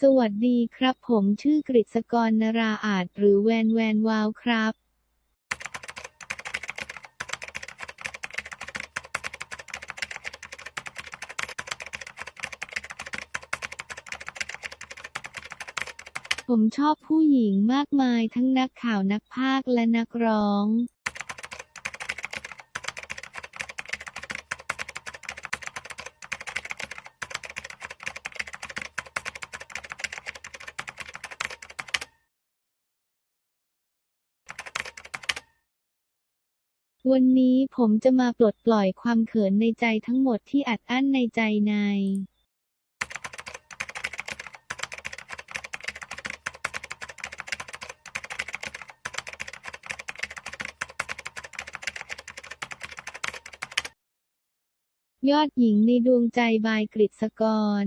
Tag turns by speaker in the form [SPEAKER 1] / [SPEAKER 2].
[SPEAKER 1] สวัสดีครับผมชื่อกฤษกรนราอาจหรือแวนแวนวาวครับผมชอบผู้หญิงมากมายทั้งนักข่าวนักพากและนักร้อง วันนี้ผมจะมาปลดปล่อยความเขินในใจทั้งหมดที่อัดอั้นในใจในยอดหญิงในดวงใจบายกฤษกร